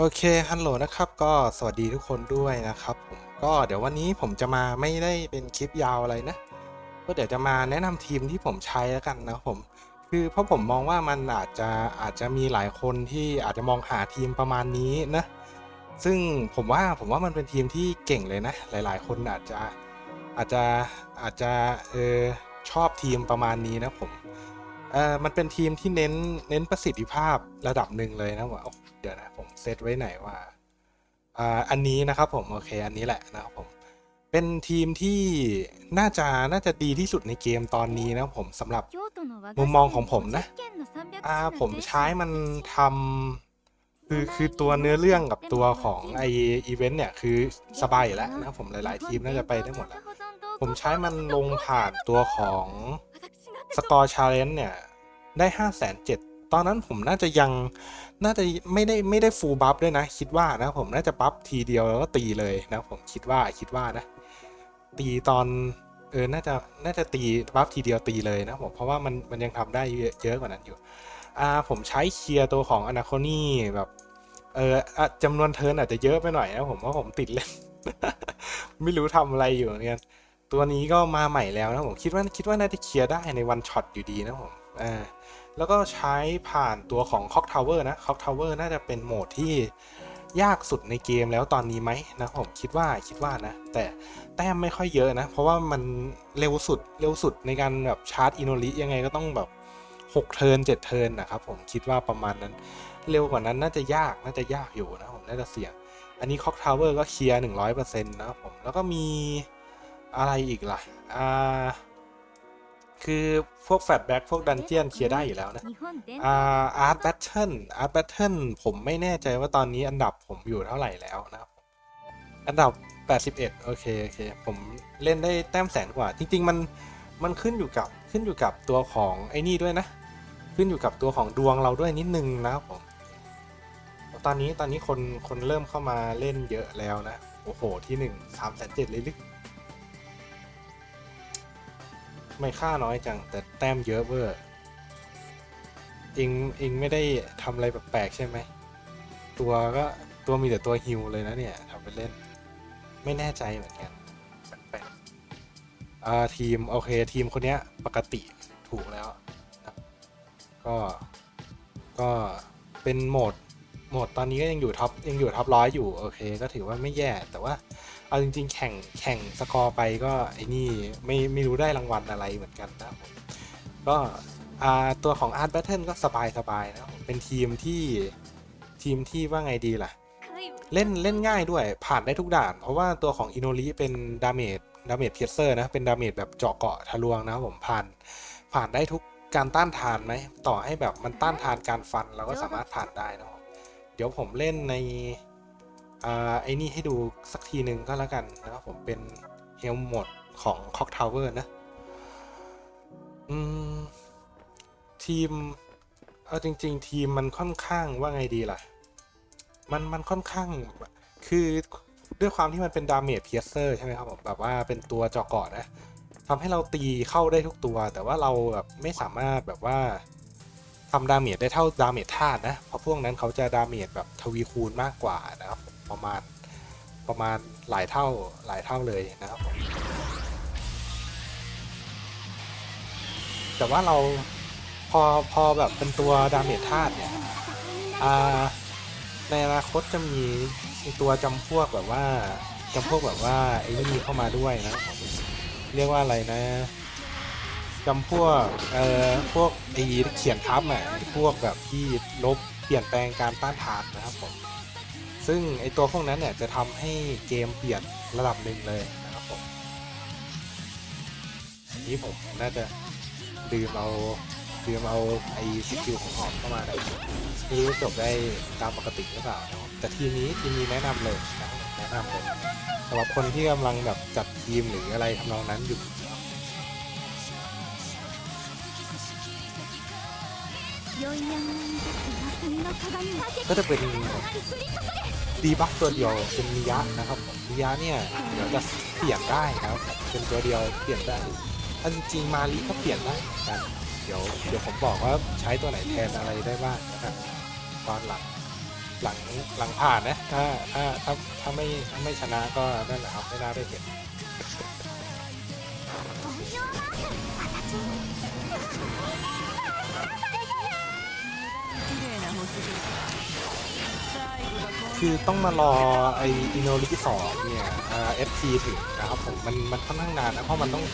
โอเค ฮัลโหลนะครับ ก็สวัสดีทุกคนด้วยนะครับผมก็เดี๋ยววันนี้ผมจะมาไม่ได้เป็นคลิปยาวอะไรนะ ก็เดี๋ยวจะมาแนะนำทีมที่ผมใช้แล้วกันนะครับผม คือเพราะผมมองว่ามันอาจจะอาจจะมีหลายคนที่อาจจะมองหาทีมประมาณนี้นะ ซึ่งผมว่าผมว่ามันเป็นทีมที่เก่งเลยนะ หลาย ๆ คนอาจจะอาจจะอาจจะเออชอบทีมประมาณนี้นะผมเออมันเป็นทีมที่เน้นเน้นประสิทธิภาพระดับหนึ่งเลยนะว่า เดี๋ยวนะผมเซตไว้ไหนว่าอ่าอันนี้นะครับผมโอเคอันนี้แหละนะครับผมเป็นทีมที่น่าจะน่าจะดีที่สุดในเกมตอนนี้นะผมสำหรับมุมมองของผมนะอ่าผมใช้มันทำคือคือตัวเนื้อเรื่องกับตัวของไออีเวนต์เนี่ยคือสบายแล้วนะผมหลาย ๆ ทีมน่าจะไปได้หมดแล้ว ผมใช้มันลงผ่านตัวของสกอร์ชาเลนจ์เนี่ยได้ห้าแสนเจ็ด ตอนนั้นผมน่าจะยังน่าจะไม่ได้ไม่ได้ฟูลบัฟด้วยนะ คิดว่านะผมน่าจะบัฟทีเดียวแล้วก็ตีเลยนะผมคิดว่าคิดว่านะ ตีตอนเออ น่าจะ น่าจะตีบัฟทีเดียวตีเลยนะผม เพราะว่ามัน มันยังทำได้เยอะกว่านั้นอยู่ อ่า ผมใช้เคลียร์ตัวของอนาโคนี่แบบ เออจำนวนเทิร์นอาจจะเยอะไปหน่อยนะผมว่าผมติดเล่น ไม่รู้ทำอะไรอยู่เหมือนกันตัวนี้ก็มาใหม่แล้วนะผม คิดว่า คิดว่าน่าจะเคลียร์ได้ในวันช็อตอยู่ดีนะผม อ่า แล้วก็ใช้ผ่านตัวของ Clock Tower นะ Clock Tower น่าจะเป็นโหมดที่ยากสุดในเกมแล้วตอนนี้ไหมนะผมคิดว่าคิดว่านะ แต่แต้มไม่ค่อยเยอะนะ เพราะว่ามันเร็วสุดเร็วสุดในการแบบชาร์จอินโนริยังไงก็ต้องแบบ6เทิร์น7เทิร์นนะครับผมคิดว่าประมาณนั้น เร็วกว่านั้นน่าจะยากน่าจะยากอยู่นะผมน่าจะเสี่ยง อันนี้ Clock Tower ก็เคลียร์100%นะครับผมแล้วก็มีอะไรอีกล่ะอ่า คือพวกแฟลชแบ็กพวกดันเจียนเคลียร์ได้อยู่แล้วนะอ่าอาร์ตแบทเทิลอาร์ตแบทเทิลผมไม่แน่ใจว่าตอนนี้อันดับผมอยู่เท่าไหร่แล้วนะครับ อันดับ 81 โอเคโอเค ผมเล่นได้แต้มแสนกว่า จริง ๆ มันมันขึ้นอยู่กับขึ้นอยู่กับตัวของไอ้นี่ด้วยนะ ขึ้นอยู่กับตัวของดวงเราด้วยนิดนึงนะครับผมตอนนี้ตอนนี้คนคนเริ่มเข้ามาเล่นเยอะแล้วนะ โอ้โหที่หนึ่งสามแสนเจ็ดเลยลึก ไม่ค่าน้อยจัง แต่แต้มเยอะเวอร์เองเองไม่ได้ทำอะไรแปลกๆใช่ไหม ตัวก็ตัวมีแต่ตัวฮิวเลยนะเนี่ยทำไปเล่น ไม่แน่ใจเหมือนกันแปลกๆอ่าทีม โอเค ทีมคนเนี้ยปกติถูกแล้วนะก็ก็เป็นโหมดโหมดตอนนี้ก็ยังอยู่ท็อปยังอยู่ท็อปร้อยอยู่ โอเค ก็ถือว่าไม่แย่แต่ว่า เอาจริง ๆ แข่งแข่งสกอร์ไปก็ไอ้นี่ไม่ไม่รู้ได้รางวัลอะไรเหมือนกันนะผมก็ตัวของ Art Battle ก็สบายสบายๆนะผมเป็นทีมที่ทีมที่ว่าไงดีล่ะ เล่นเล่นง่ายด้วยผ่านได้ทุกด่าน เพราะว่าตัวของอินโนริเป็นดาเมจดาเมจเพียเซอร์นะ เป็นดาเมจแบบเจาะเกาะทะลวงนะผมผ่านผ่านได้ทุกการต้านทานไหมต่อให้แบบมันต้านทานการฟันเราก็สามารถผ่านได้นะผมเดี๋ยวผมเล่นใน อ่าไอ้นี่ให้ดูสักทีหนึ่งก็แล้วกันนะครับผมเป็นเฮลหมดของ Clock Tower นะ อืม ทีม เอาจริง ๆ ทีมมันค่อนข้างว่าไงดีล่ะ มันมันค่อนข้างคือด้วยความที่มันเป็นดาเมจเพียเซอร์ใช่ไหมครับผมแบบว่าเป็นตัวเจาะเกาะนะทำให้เราตีเข้าได้ทุกตัว แต่ว่าเราแบบไม่สามารถแบบว่าทำดาเมจได้เท่าดาเมจธาตุนะ เพราะพวกนั้นเขาจะดาเมจแบบทวีคูณมากกว่านะครับ ประมาณประมาณหลายเท่าหลายเท่าเลยนะครับผมแต่ว่าเราพอพอแบบเป็นตัวดาเมจธาตุเนี่ยอ่าในอนาคตจะมีมีตัวจำพวกแบบว่าจำพวกแบบว่าไอ้นี่เข้ามาด้วยนะผมเรียกว่าอะไรนะจำพวกเอ่อพวกไอ้เขียนทับอะพวกแบบที่ลบเปลี่ยนแปลงการต้านทานนะครับผม ซึ่งไอตัวพวกนั้นเนี่ยจะทำให้เกมเปลี่ยนระดับหนึ่งเลยนะครับผมอันนี้ผมน่าจะลืมเอาลืมเอาไอสกิลของหอมเข้ามาเลยไม่จบได้ตามปกติหรือเปล่าครับแต่ทีนี้ทีมนี้แนะนำเลยนะแนะนำเลยสำหรับคนที่กำลังแบบจัดทีมหรืออะไรทำนองนั้นอยู่ก็จะเป็น ดีบัฟตัวเดียวเป็นมิยะนะครับผมมิยะเนี่ยเดี๋ยวจะเปลี่ยนได้นะครับเป็นตัวเดียวเปลี่ยนได้อันจริงมาลีก็เปลี่ยนได้เหมือนกันเดี๋ยวเดี๋ยวผมบอกว่าใช้ตัวไหนแทนอะไรได้บ้างนะครับตอนหลัง หลังหลังผ่านนะ ถ้าถ้าถ้าถ้าไม่ถ้าไม่ชนะก็นั่นแหละครับไม่น่าได้เห็น 綺麗な星空最後がこん คือต้องมารอไออินโนริสองเนี่ยเอฟซีถึงนะครับผมมันมันค่อนข้างนานนะเพราะมันต้อง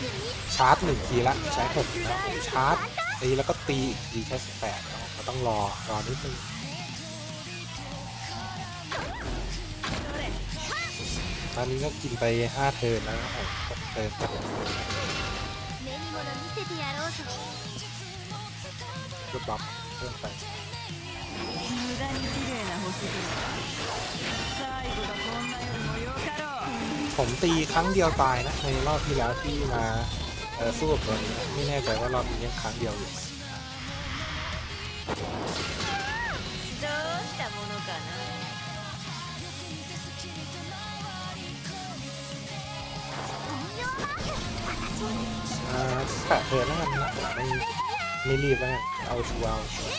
ชาร์จหนึ่งทีละใช้หกนะครับผมชาร์จตีแล้วก็ตีดีแคสิบแปดก็ต้องรอรอนิดนึงตอนนี้ก็กินไปห้าเทิร์นแล้วครับผมเติร์นตัดก็บล็อกเพิ่มไป 無駄に綺麗な星空最後がこんなよりもよかろう ผมตีครั้งเดียวตายนะ ในรอบที่แล้วที่มาเอ่อสู้กับตัวนี้ไม่แน่ใจว่ารอบนี้ยังครั้งเดียวอยู่ไหม どうしたものかな อ่าแปะเทิร์นแล้วกันนะไม่ไม่รีบแล้วกันเอาชัวร์เอาชัวร์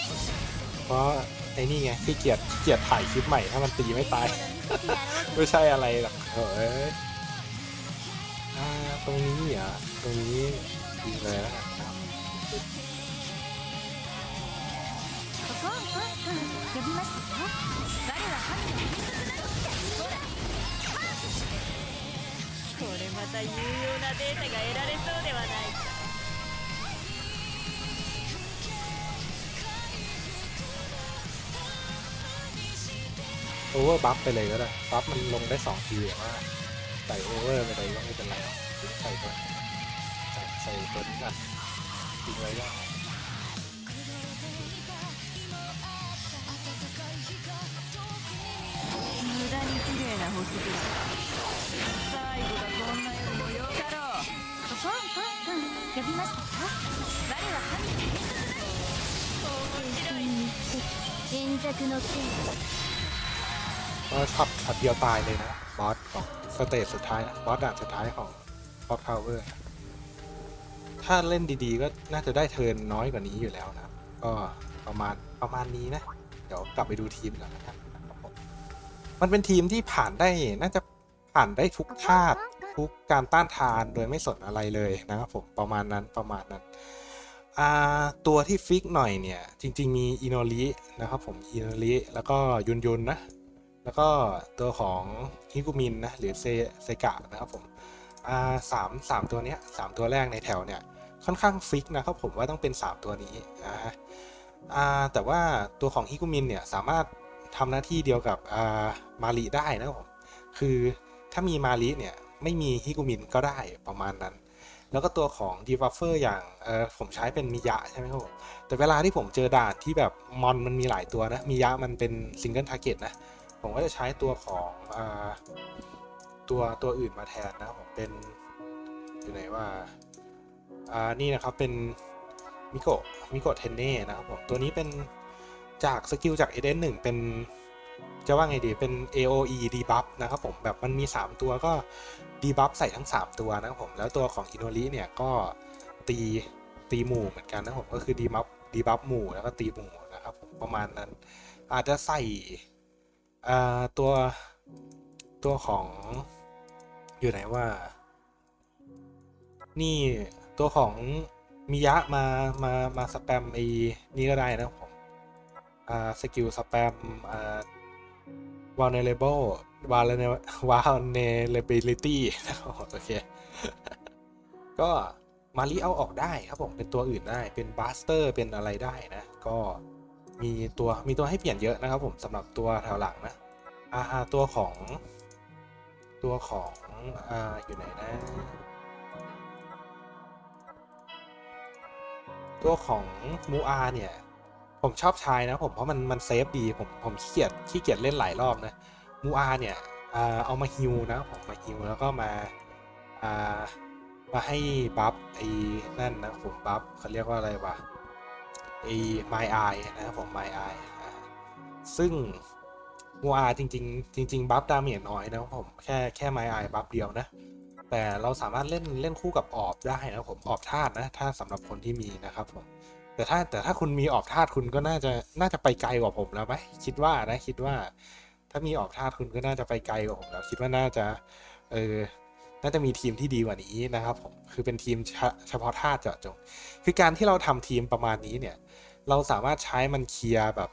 เพราะ ไอ้นี่ไงขี้เกียจขี้เกียจถ่ายคลิปใหม่ถ้ามันตีไม่ตาย 見せてやろうぞไม่ใช่อะไรหรอกเฮ้ยอ่าตรงนี้เหรอ่ะตรงนี้ดีเลยแล้วกันครับ ここ呼びましたか誰は神のこれまた有用なデータが得られそうではないか โอเวอร์บัฟไปเลยก็ได้บัฟมันลงได้สองทีแต่ว่าใส่โอเวอร์ไปเลยก็ไม่เป็นไรหรอกใส่ตัวใส่ใส่ตัวนี้กันทิ้งไว้ก็ 無駄に綺麗な星空最後がこんなよりもよかろうここ呼びましたか誰は神円弱のせい ก็ช็อตช็อตเดียวตายเลยนะบอสของสเตจสุดท้ายนะบอสด่านสุดท้ายของบอสพาวเวอร์ถ้าเล่นดีๆ ก็น่าจะได้เทิร์นน้อยกว่านี้อยู่แล้วนะก็ประมาณประมาณนี้นะ เดี๋ยวกลับไปดูทีมก่อนนะครับมันเป็นทีมที่ผ่านได้น่าจะผ่านได้ทุกธาตุทุกการต้านทานโดยไม่สนอะไรเลยนะครับผมประมาณนั้นประมาณนั้นตัวที่ฟิกหน่อยเนี่ย จริง ๆ มีอินโนรินะครับผมอินโนริแล้วก็ยุนยุนนะ แล้วก็ตัวของฮิกุมินนะหรือเซเซกะนะครับผมอ่าสามสามตัวเนี้ยสามตัวแรกในแถวเนี่ยค่อนข้างฟิกนะครับผมว่าต้องเป็น 3 ตัวนี้นะฮะอ่าแต่ว่าตัวของฮิกุมินเนี่ยสามารถทำหน้าที่เดียวกับอ่ามาริได้นะครับผมคือถ้ามีมาริเนี่ยไม่มีฮิกุมินก็ได้ประมาณนั้น แล้วก็ตัวของดีบัฟเฟอร์อย่างเออผมใช้เป็นมิยะใช่ไหมครับผมแต่เวลาที่ผมเจอด่านที่แบบมอนมันมีหลายตัวนะมิยะมันเป็นซิงเกิลทาร์เก็ตนะ ผมก็จะใช้ตัวของอตัวตัวอื่นมาแทนนะครับผมเป็นอยู่ไหนว่าอ่านี่นะครับเป็นมิโกะมิโกะเทนเน่นะครับผมตัวนี้เป็นจากสกิลจาก s 1เป็นจะว่าไงดีเป็น AOE debuff นะครับผมแบบมันมี 3 ตัวก็ debuff ใส่ทั้ง 3 ตัวนะครับผมแล้วตัวของอินโนริเนี่ยก็ตีตีหมู่เหมือนกันนะครับผมก็คือ debuff debuff หมู่แล้วก็ตีหมู่นะครับผมประมาณนั้น อาจจะใส่ อ่าตัวตัวของอยู่ไหนว่า นี่ตัวของมิยะมามามาสแปมไอ้นี่ก็ได้นะผมอ่าสกิลสแปมอ่า vulnerable vulner- vulnerability นะครับโอเค ก็มารีเอาออกได้ครับผม เป็นตัวอื่นได้เป็นบัสเตอร์เป็นอะไรได้นะ ก็ มีตัวมีตัวให้เปลี่ยนเยอะนะครับผมสำหรับตัวแถวหลังนะอ่าตัวของตัวของอ่าอยู่ไหนนะตัวของมูอาเนี่ย ผมชอบใช้นะผมเพราะมันมันเซฟดีผมผมขี้เกียจขี้เกียจเล่นหลายรอบนะมูอาเนี่ยเอามาฮิวนะผมมาฮิวแล้วก็มาามาให้บัฟไอ้นั่นนะผมบัฟเขาเรียกว่าอะไรวะ ไอ้ My Eye นะครับผม My Eye ซึ่งมูอาจริง ๆ จริง ๆ บัฟดาเมจน้อยนะครับผม แค่แค่ My Eye บัฟเดียวนะ แต่เราสามารถเล่นเล่นคู่กับออบได้นะครับผมออบธาตุนะ ถ้าสำหรับคนที่มีนะครับผมแต่ถ้าแต่ถ้าคุณมีออกธาตุคุณก็น่าจะน่าจะไปไกลกว่าผมแล้วไหมคิดว่านะคิดว่า ถ้ามีออกธาตุคุณก็น่าจะไปไกลกว่าผมแล้ว คิดว่าน่าจะ เออ น่าจะมีทีมที่ดีกว่านี้นะครับผมคือเป็นทีมเฉเฉพาะธาตุเจาะจง คือการที่เราทำทีมประมาณนี้เนี่ย เราสามารถใช้มันเคลียร์แบบ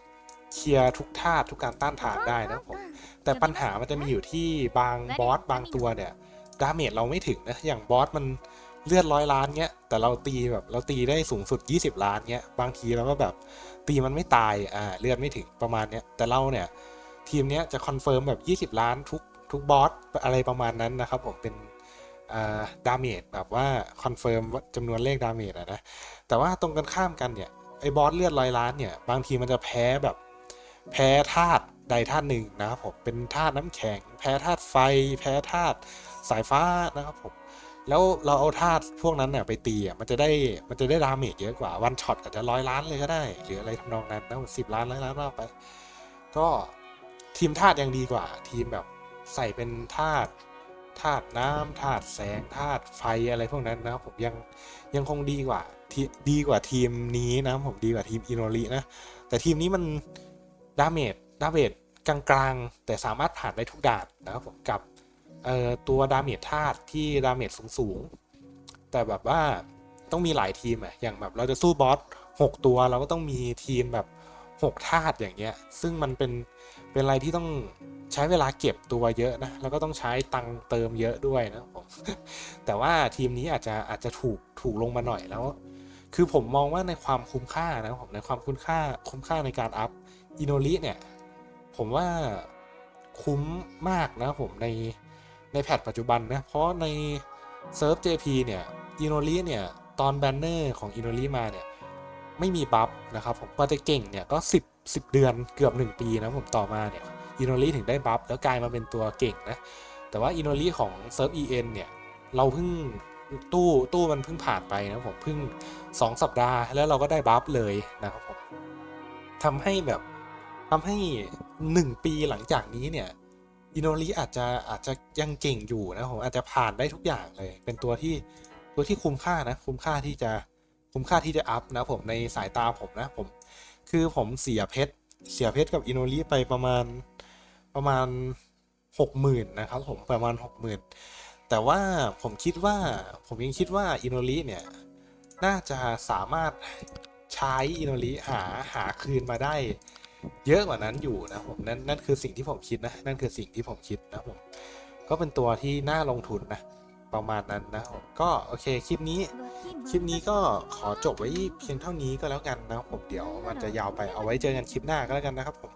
เคลียร์ทุกธาตุทุกการต้านทานได้นะครับผม แต่ปัญหามันจะมีอยู่ที่บางบอสบางตัวเนี่ยดาเมจเราไม่ถึงนะ อย่างบอสมันเลือดร้อยล้านเงี้ย แต่เราตีแบบเราตีได้สูงสุด 20 ล้านเงี้ย บางทีเราก็แบบตีมันไม่ตาย อ่า เลือดไม่ถึงประมาณเนี้ย แต่เราเนี่ยทีมเนี้ยจะคอนเฟิร์มแบบ 20 ล้านทุกทุกบอสอะไรประมาณนั้นนะครับผมเป็นอ่า ดาเมจแบบว่าคอนเฟิร์มจำนวนเลขดาเมจอะนะ แต่ว่าตรงกันข้ามกันเนี่ย ไอ้บอสเลือดร้อยล้านเนี่ย บางทีมันจะแพ้แบบแพ้ธาตุใดธาตุหนึ่งนะครับผม เป็นธาตุน้ำแข็ง แพ้ธาตุไฟ แพ้ธาตุสายฟ้านะครับผม แล้วเราเอาธาตุพวกนั้นเนี่ยไปตีอะมันจะได้มันจะได้ดาเมจเยอะกว่าวันช็อตอาจจะร้อยล้านเลยก็ได้ หรืออะไรทำนองนั้นนะสิบล้านร้อยล้านรอบไป ก็ทีมธาตุยังดีกว่า ทีมแบบใส่เป็นธาตุ ธาตุน้ำธาตุแสงธาตุไฟอะไรพวกนั้นนะครับผมยังยังคงดีกว่าทีดีกว่าทีมนี้นะผมดีกว่าทีมอินโนรินะ แต่ทีมนี้มันดาเมจดาเมจกลางๆ แต่สามารถผ่านได้ทุกด่านนะครับผมกับตัวดาเมจธาตุที่ดาเมจสูงๆ แต่แบบว่าต้องมีหลายทีมอะอย่างแบบเราจะสู้บอส6 ตัวเราก็ต้องมีทีมแบบ 6 ธาตุอย่างเงี้ย ซึ่งมันเป็นเป็นอะไรที่ต้อง ใช้เวลาเก็บตัวเยอะนะ แล้วก็ต้องใช้ตังเติมเยอะด้วยนะผมแต่ว่าทีมนี้อาจจะอาจจะถูกถูกลงมาหน่อยแล้ว คือผมมองว่าในความคุ้มค่านะผมในความคุ้มค่าคุ้มค่าในการอัพอินโนริเนี่ย ผมว่าคุ้มมากนะผมในในแพทปัจจุบันนะ เพราะในเซิร์ฟ JP เนี่ยอินโนริเนี่ยตอนแบนเนอร์ของอินโนริมาเนี่ยไม่มีบัฟนะครับผมกว่าจะเก่งเนี่ยก็ 10 10 เดือนเกือบ 1 ปีนะผมต่อมาเนี่ย อินโนริถึงได้บัฟแล้วกลายมาเป็นตัวเก่งนะแต่ว่าอินโนริของเซิร์ฟ EN เนี่ยเราเพิ่งตู้ตู้มันเพิ่งผ่านไปนะผมเพิ่ง 2 สัปดาห์แล้วเราก็ได้บัฟเลยนะครับผมทำให้แบบทำให้ 1 ปีหลังจากนี้เนี่ยอินโนริอาจจะอาจจะยังเก่งอยู่นะผมอาจจะผ่านได้ทุกอย่างเลย เป็นตัวที่ตัวที่คุ้มค่านะคุ้มค่าที่จะคุ้มค่าที่จะอัพนะผมในสายตาผมนะผม คือผมเสียเพชรเสียเพชรกับอินโนริไปประมาณ ประมาณหกหมื่นนะครับผมประมาณหกหมื่นแต่ว่าผมคิดว่าผมยังคิดว่าอินโนริเนี่ย น่าจะสามารถใช้อินโนริหาหาคืนมาได้ เยอะกว่านั้นอยู่นะผมนั่นนั่นคือสิ่งที่ผมคิดนะนั่นคือสิ่งที่ผมคิดนะผมก็เป็นตัวที่น่าลงทุนนะประมาณนั้นนะผมก็โอเคคลิปนี้ คลิปนี้ก็ขอจบไว้เพียงเท่านี้ก็แล้วกันนะผมเดี๋ยวมันจะยาวไปเอาไว้เจอกันคลิปหน้าก็แล้วกันนะครับผม